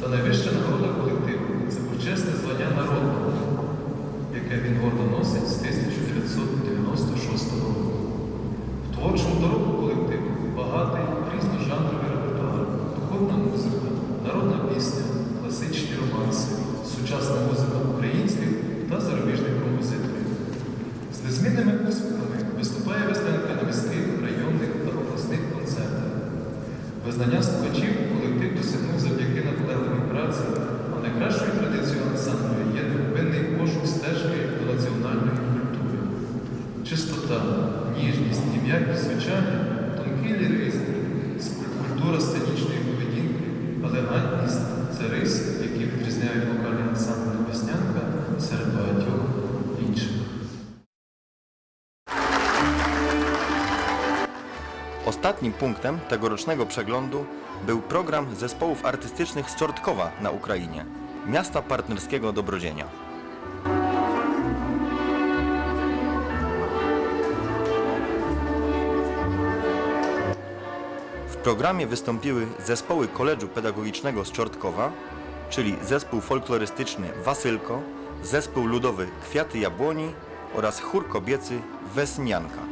Та найвища нагорода колективу це почесне звання народного, яке він гордо носить з 1996 року. В творчому дорогу колективу багатий різножанровий репертуар, духовна музика, народна пісня, класичні романси, сучасна музика українських та зарубіжних композиторів. З незмінними успіхами виступає Веснянка на міських, районних та обласних концертах. Визнання слухачів колектив досягнув завдяки Ostatnim punktem tegorocznego przeglądu był program zespołów artystycznych z Czortkowa na Ukrainie, miasta partnerskiego Dobrodzienia. W programie wystąpiły zespoły Koledżu Pedagogicznego z Czortkowa, czyli zespół folklorystyczny Wasylko, zespół ludowy Kwiaty Jabłoni oraz chór kobiecy Wesnianka.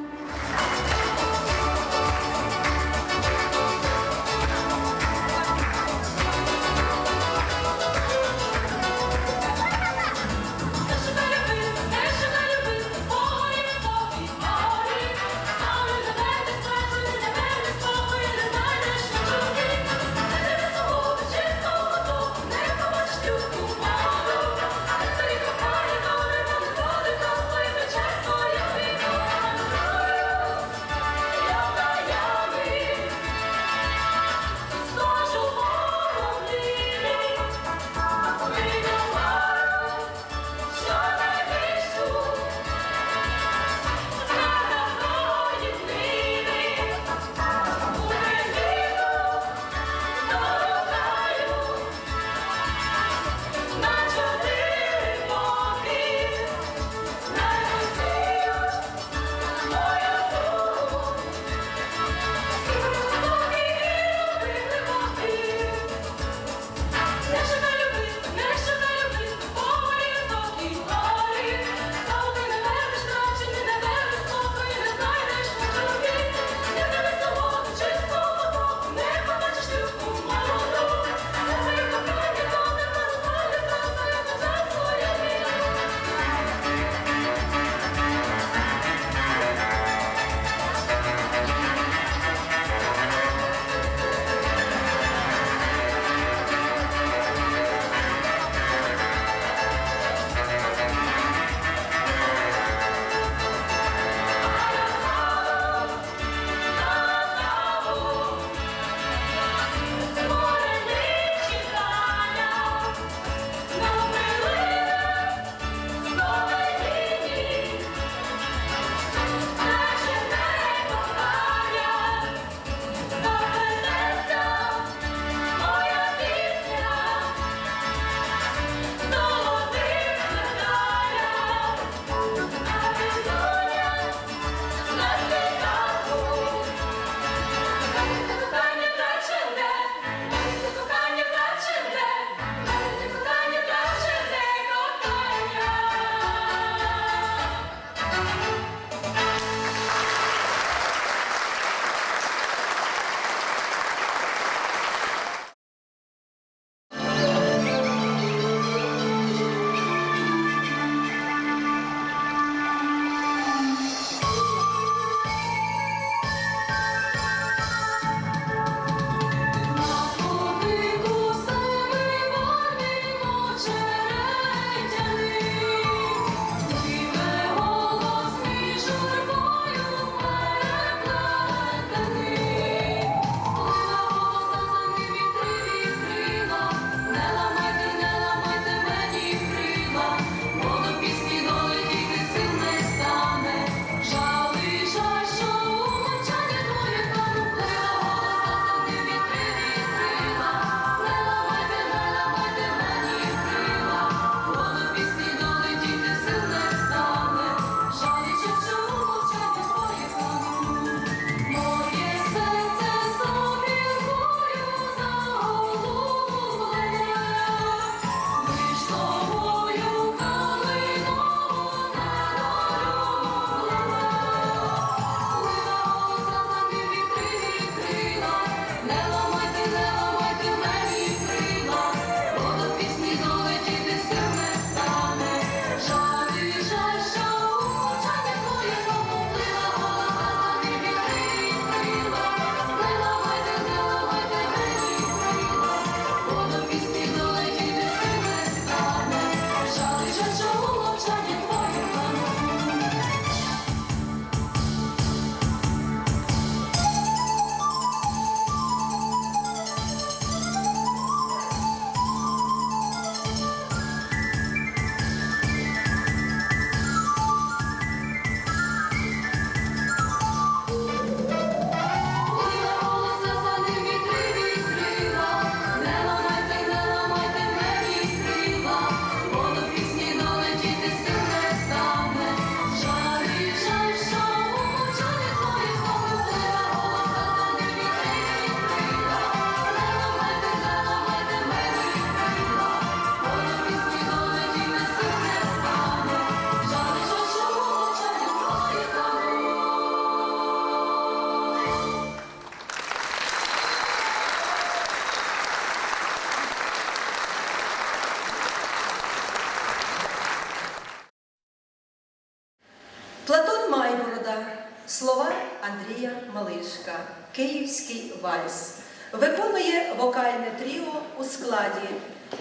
Слова Андрія Малишка, Київський вальс, виконує вокальне тріо у складі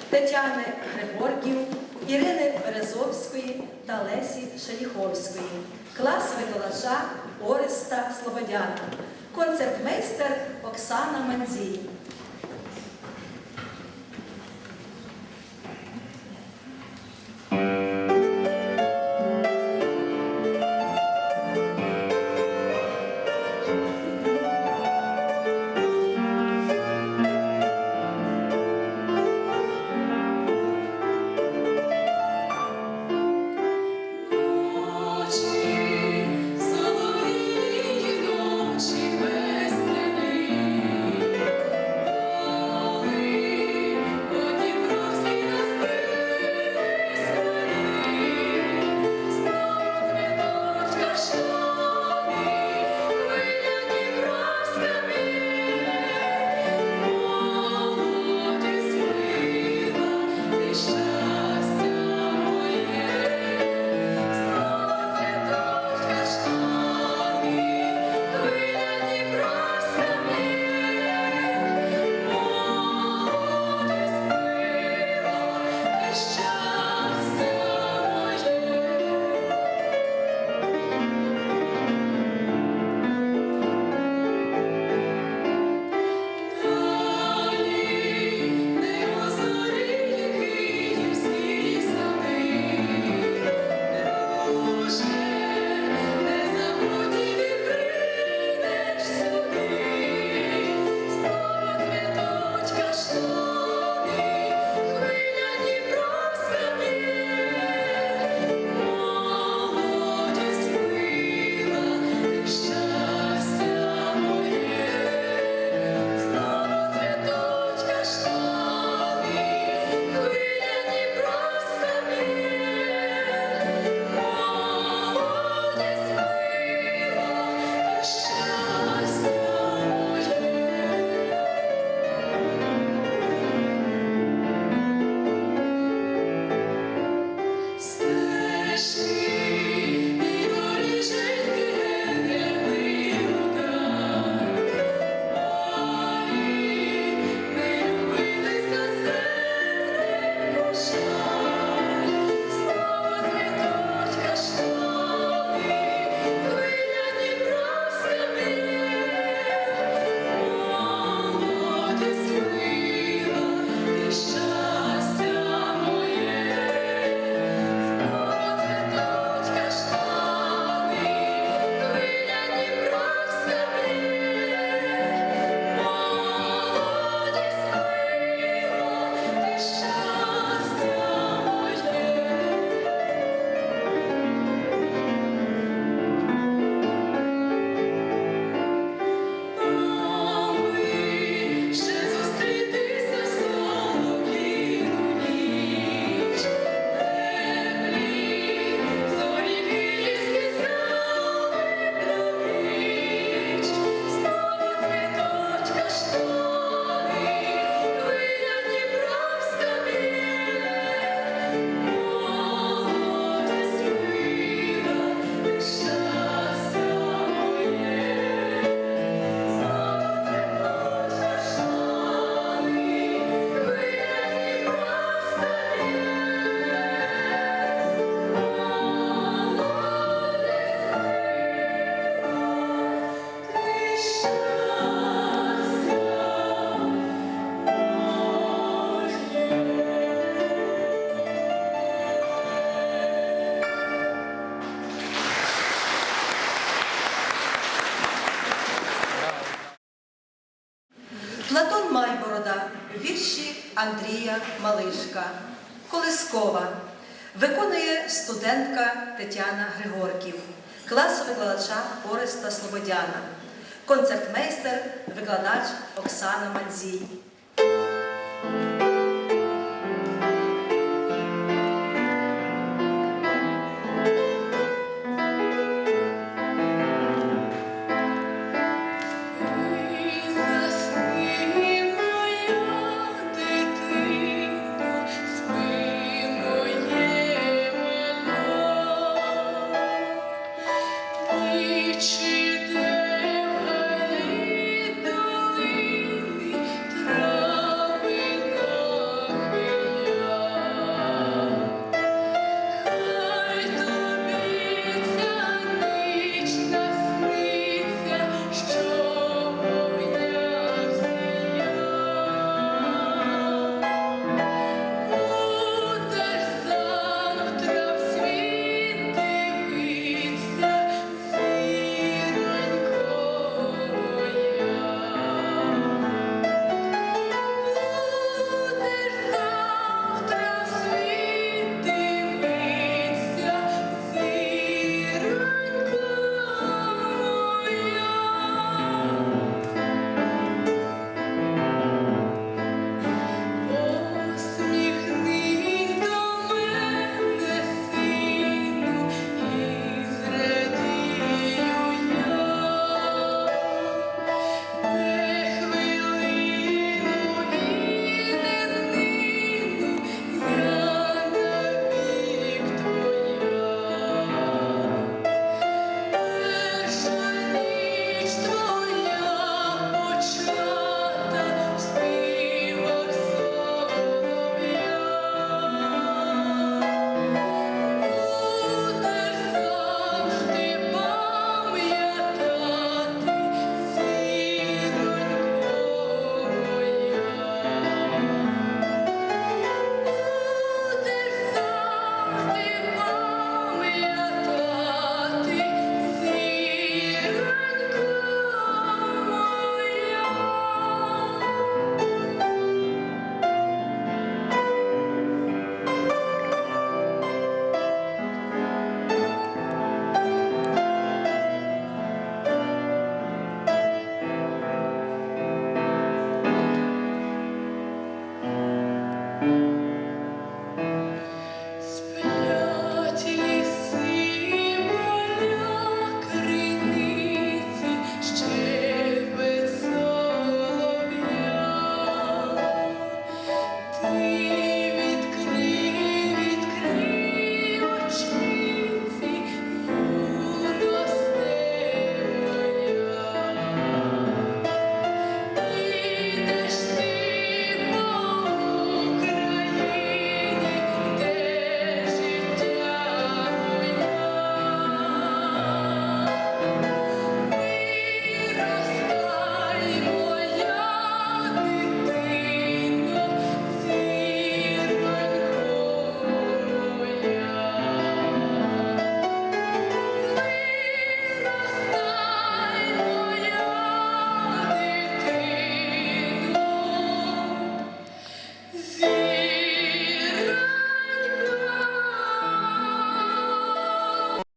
Тетяни Григорків, Ірини Березовської та Лесі Шеліховської, клас викладача Ореста Слободяна, концертмейстер Оксана Манзій. викладача Ореста Слободяна, концертмейстер, викладач Оксана Мадзій.